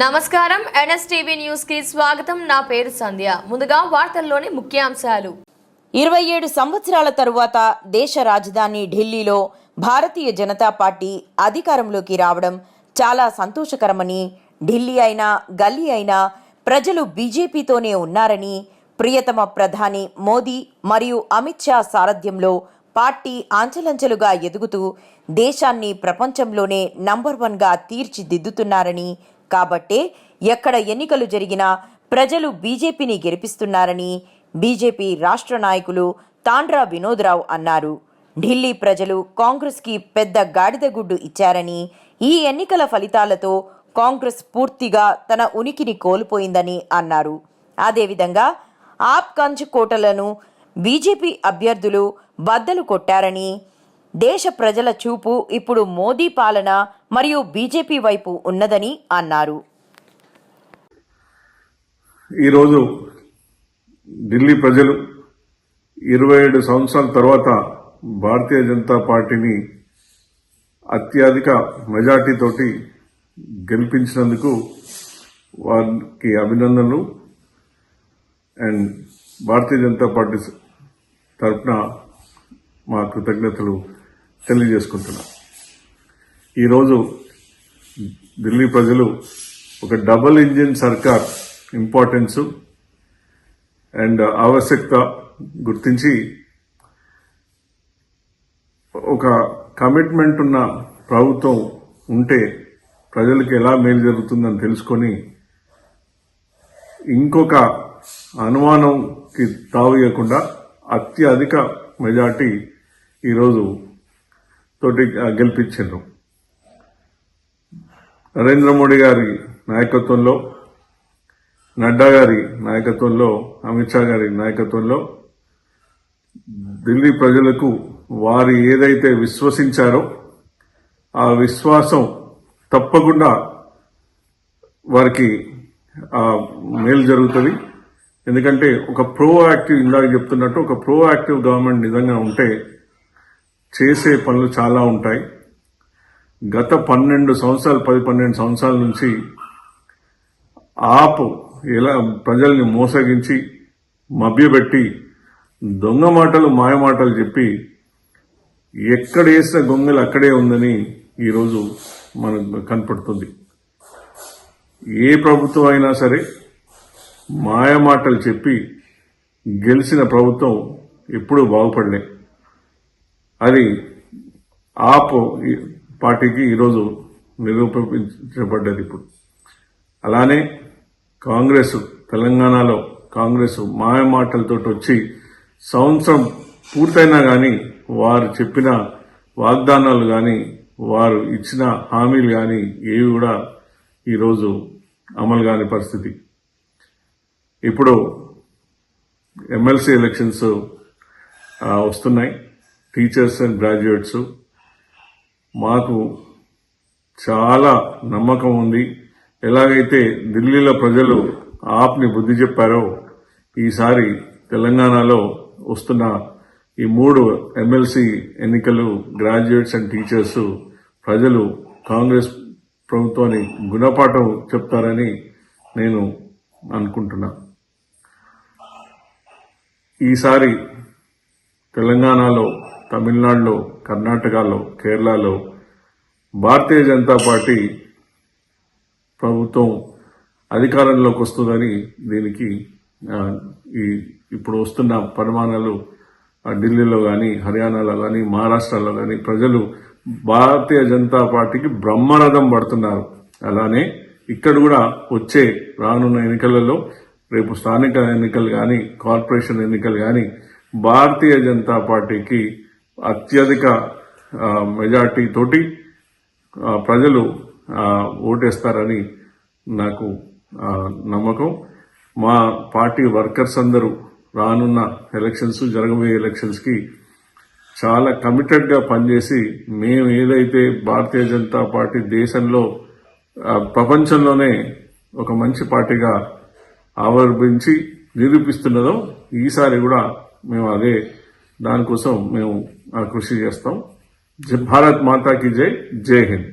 నమస్కారం. ఎన్ఎస్టీవీ న్యూస్కి స్వాగతం. నా పేరు సంధ్య. ముందుగా వార్తల్లోని ముఖ్యాంశాలు. ఇరవై ఏడు సంవత్సరాల తరువాత దేశ రాజధాని ఢిల్లీలో భారతీయ జనతా పార్టీ అధికారంలోకి రావడం చాలా సంతోషకరమని ఢిల్లీ అయినా గల్లీ అయినా ప్రజలు బీజేపీతోనే ఉన్నారని ప్రియతమ ప్రధాని మోదీ మరియు అమిత్ షా సారథ్యంలో పార్టీ ఆంచలంచెలుగా ఎదుగుతూ దేశాన్ని ప్రపంచంలోనే నంబర్ వన్గా తీర్చిదిద్దుతున్నారని కాబట్టే ఎక్కడ ఎన్నికలు జరిగినా ప్రజలు బీజేపీని గెలిపిస్తున్నారని బీజేపీ రాష్ట్ర నాయకులు తాండ్రా వినోద్రావు అన్నారు. ఢిల్లీ ప్రజలు కాంగ్రెస్కి పెద్ద గాడిదగుడ్డు ఇచ్చారని ఈ ఎన్నికల ఫలితాలతో కాంగ్రెస్ పూర్తిగా తన ఉనికిని కోల్పోయిందని అన్నారు. అదేవిధంగా ఆప్ కంచ్ కోటలను బీజేపీ అభ్యర్థులు బద్దలు కొట్టారని దేశ ప్రజల చూపు ఇప్పుడు మోదీ పాలన మరియు బీజేపీ వైపు ఉన్నదని అన్నారు. ఈరోజు ఢిల్లీ ప్రజలు ఇరవై ఏడు సంవత్సరాల తర్వాత భారతీయ జనతా పార్టీని అత్యధిక మెజార్టీతోటి గెలిపించినందుకు వారికి అభినందనలు. అండ్ భారతీయ జనతా పార్టీ తరఫున మా కృతజ్ఞతలు తెలియజేసుకుంటున్నాం. ఈరోజు ఢిల్లీ ప్రజలు ఒక డబుల్ ఇంజిన్ సర్కార్ ఇంపార్టెన్సు అండ్ ఆవశ్యకత గుర్తించి ఒక కమిట్మెంట్ ఉన్న ప్రభుత్వం ఉంటే ప్రజలకు ఎలా మేలు జరుగుతుందని తెలుసుకొని ఇంకొక అనుమానంకి తావేయకుండా అత్యధిక మెజార్టీ ఈరోజు తోటి గెలిపించారు. నరేంద్ర మోడీ గారి నాయకత్వంలో నడ్డా గారి నాయకత్వంలో అమిత్ షా గారి నాయకత్వంలో ఢిల్లీ ప్రజలకు వారు ఏదైతే విశ్వసించారో ఆ విశ్వాసం తప్పకుండా వారికి మేలు జరుగుతుంది. ఎందుకంటే ఒక ప్రోయాక్టివ్ ఇందాక చెప్తున్నట్టు ఒక ప్రోయాక్టివ్ గవర్నమెంట్ నిజంగా ఉంటే చేసే పనులు చాలా ఉంటాయి. గత పన్నెండు సంవత్సరాలు పది పన్నెండు సంవత్సరాల నుంచి ఆపు ఎలా ప్రజల్ని మోసగించి మభ్యపెట్టి దొంగ మాటలు మాయమాటలు చెప్పి ఎక్కడ వేసిన గొంగలు అక్కడే ఉందని ఈరోజు మనకు కనపడుతుంది. ఏ ప్రభుత్వం అయినా సరే మాయమాటలు చెప్పి గెలిచిన ప్రభుత్వం ఎప్పుడూ బాగుపడలే. అది ఆప్ పార్టీకి ఈరోజు నిరూపించబడ్డది ఇప్పుడు. అలానే కాంగ్రెస్ తెలంగాణలో కాంగ్రెస్ మాయ మాటలతోటి వచ్చి సంవత్సరం పూర్తయినా కానీ వారు చెప్పిన వాగ్దానాలు కానీ వారు ఇచ్చిన హామీలు కానీ ఏవి కూడా ఈరోజు అమలు కాని పరిస్థితి. ఇప్పుడు ఎమ్మెల్సీ ఎలక్షన్స్ వస్తున్నాయి. టీచర్స్ అండ్ గ్రాడ్యుయేట్స్ మాకు చాలా నమ్మకం ఉంది. ఎలాగైతే ఢిల్లీలో ప్రజలు ఆప్ని బుద్ధి చెప్పారో ఈసారి తెలంగాణలో వస్తున్న ఈ మూడు ఎమ్మెల్సీ ఎన్నికలు గ్రాడ్యుయేట్స్ అండ్ టీచర్స్ ప్రజలు కాంగ్రెస్ ప్రభుత్వాన్ని గుణపాఠం చెప్తారని నేను అనుకుంటున్నా. ఈసారి తెలంగాణలో తమిళనాడులో కర్ణాటకలో కేరళలో భారతీయ జనతా పార్టీ ప్రభుత్వం అధికారంలోకి వస్తుందని దీనికి ఈ ఇప్పుడు వస్తున్న పరిమాణాలు ఢిల్లీలో కానీ హర్యానాలో కానీ మహారాష్ట్రలో కానీ ప్రజలు భారతీయ జనతా పార్టీకి బ్రహ్మరథం పడుతున్నారు. అలానే ఇక్కడ కూడా వచ్చే రానున్న ఎన్నికలలో రేపు స్థానిక ఎన్నికలు కానీ కార్పొరేషన్ ఎన్నికలు కానీ భారతీయ జనతా పార్టీకి అత్యధిక మెజార్టీ తోటి ప్రజలు ఓటేస్తారని నాకు నమ్మకం. మా పార్టీ వర్కర్స్ అందరూ రానున్న ఎలక్షన్స్ జరగబోయే ఎలక్షన్స్కి చాలా కమిటెడ్గా పనిచేసి మేము ఏదైతే భారతీయ జనతా పార్టీ దేశంలో ప్రపంచంలోనే ఒక మంచి పార్టీగా ఆవిర్భించి నిరూపిస్తున్నదో ఈసారి కూడా మేము అదే దానికోసం మేము ఆ, కృషి చేస్తాం జ- భారత్ మాతాకి జై జై హింద్